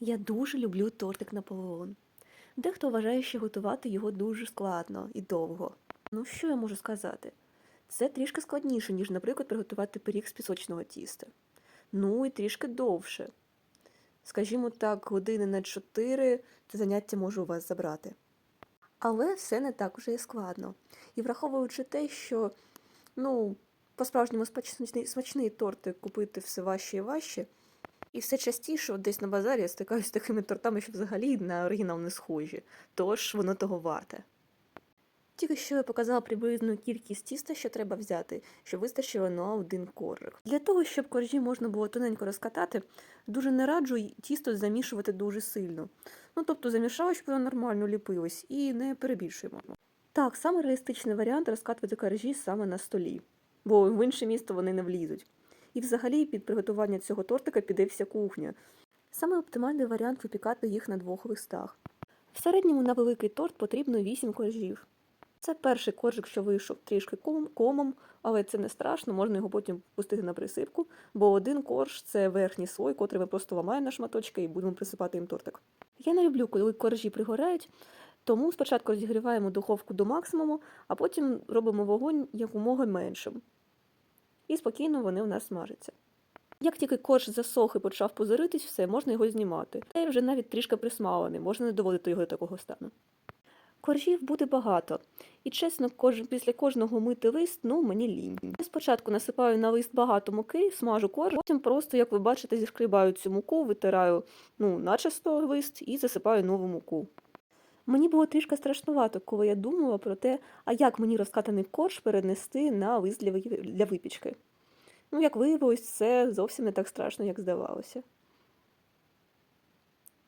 Я дуже люблю тортик Наполеон. Дехто вважає, що готувати його дуже складно і довго. Ну, що я можу сказати? Це трішки складніше, ніж, наприклад, приготувати пиріг з пісочного тіста. Ну і трішки довше. Скажімо так, години на 4 це заняття може у вас забрати. Але все не так уже і складно. І враховуючи те, що ну, по-справжньому смачний, смачний тортик купити все важче і важче, і все частіше, десь на базарі я стикаюся з такими тортами, що взагалі на оригінал не схожі. Тож воно того варте. Тільки що я показала приблизну кількість тіста, що треба взяти, щоб вистачило на один коржик. Для того, щоб коржі можна було тоненько розкатати, дуже не раджу тісто замішувати дуже сильно. Ну, тобто замішала, щоб воно нормально ліпилось, і не перебільшуємо. Так, саме реалістичний варіант розкатувати коржі саме на столі, бо в інше місто вони не влізуть. І взагалі під приготування цього тортика піде вся кухня. Саме оптимальний варіант випікати їх на двох листах. В середньому на великий торт потрібно 8 коржів. Це перший коржик, що вийшов трішки комом, але це не страшно, можна його потім пустити на присипку, бо один корж це верхній слой, котрий ми просто ламаємо на шматочки і будемо присипати їм тортик. Я не люблю, коли коржі пригорають, тому спочатку розігріваємо духовку до максимуму, а потім робимо вогонь якомога меншим. І спокійно вони у нас смажаться. Як тільки корж засох і почав позиритись, все, можна його знімати. Та й вже навіть трішки присмалений, можна не доводити його до такого стану. Коржів буде багато, і чесно, кож... після кожного мити лист, ну мені лінь. Я спочатку насипаю на лист багато муки, смажу корж, потім просто, як ви бачите, зішкрібаю цю муку, витираю ну, начисто лист і засипаю нову муку. Мені було трішки страшнувато, коли я думала про те, а як мені розкатаний корж перенести на для, для випічки. Ну, як виявилось, це зовсім не так страшно, як здавалося.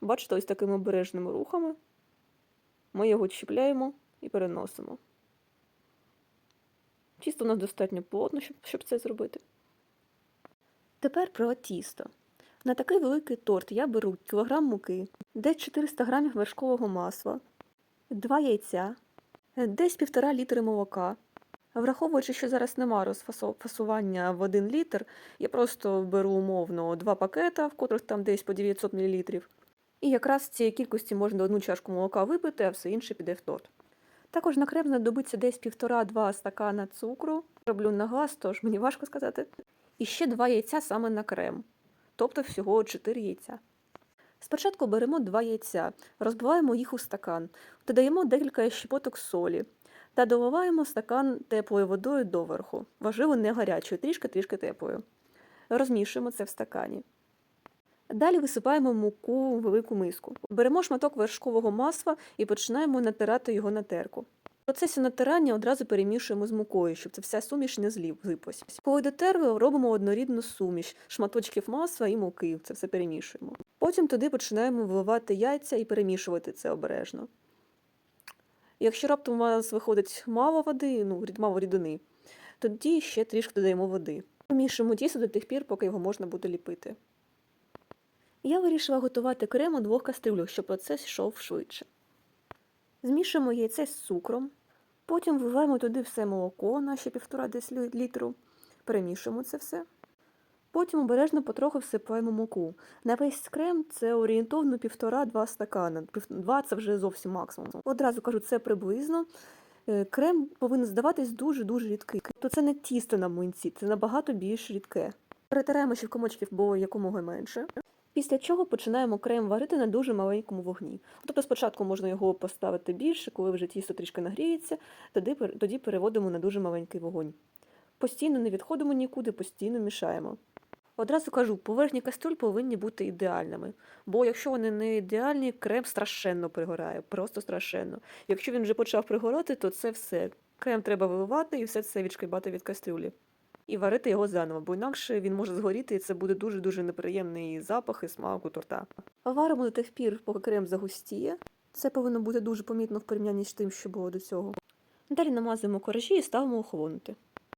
Бачите, ось такими обережними рухами ми його чіпляємо і переносимо. Тісто у нас достатньо плотно, щоб, щоб це зробити. Тепер про тісто. На такий великий торт я беру кілограм муки, десь 400 грамів вершкового масла, 2 яйця, десь 1,5 літри молока. Враховуючи, що зараз нема розфасування в 1 літр, я просто беру умовно 2 пакета, в котрих там десь по 900 мл. І якраз цієї кількості можна одну чашку молока випити, а все інше піде в торт. Також на крем знадобиться десь 1,5-2 стакана цукру. Роблю на глаз, тож мені важко сказати. І ще 2 яйця саме на крем, тобто всього 4 яйця. Спочатку беремо 2 яйця, розбиваємо їх у стакан, додаємо декілька щепоток солі та доливаємо стакан теплою водою доверху. Важливо не гарячою, трішки-трішки теплою. Розмішуємо це в стакані. Далі висипаємо муку в велику миску. Беремо шматок вершкового масла і починаємо натирати його на терку. В процесі натирання одразу перемішуємо з мукою, щоб ця вся суміш не зліпилась. Коли дотерли, робимо однорідну суміш шматочків масла і муки. Це все перемішуємо. Потім туди починаємо вливати яйця і перемішувати це обережно. Якщо раптом у вас виходить мало води, ну, мало рідини, тоді ще трішки додаємо води. Помішуємо тісто до тих пір, поки його можна буде ліпити. Я вирішила готувати крем у двох кастрюлях, щоб процес йшов швидше. Змішуємо яйце з цукром, потім вливаємо туди все молоко, наші півтора десь літру, перемішуємо це все. Потім обережно потроху всипаємо муку. На весь крем це орієнтовно півтора-два стакана. Два це вже зовсім максимум. Одразу кажу, це приблизно. Е, Крем повинен здаватись дуже-дуже рідкий. Тобто це не тісто на млинці, це набагато більш рідке. Перетираємо, щоб комочків було якомога менше. Після чого починаємо крем варити на дуже маленькому вогні. Тобто спочатку можна його поставити більше, коли вже тісто трішки нагріється, тоді, тоді переводимо на дуже маленький вогонь. Постійно не відходимо нікуди, постійно мішаємо. Одразу кажу, поверхні кастрюль повинні бути ідеальними, бо якщо вони не ідеальні, крем страшенно пригорає, просто страшенно. Якщо він вже почав пригорати, то це все. Крем треба виливати і все це відшкрібати від кастрюлі і варити його заново, бо інакше він може згоріти, і це буде дуже-дуже неприємний запах і смак у торта. Варимо до тих пір, поки крем загустіє. Це повинно бути дуже помітно в порівнянні з тим, що було до цього. Далі намазуємо коржі і ставимо охолонути.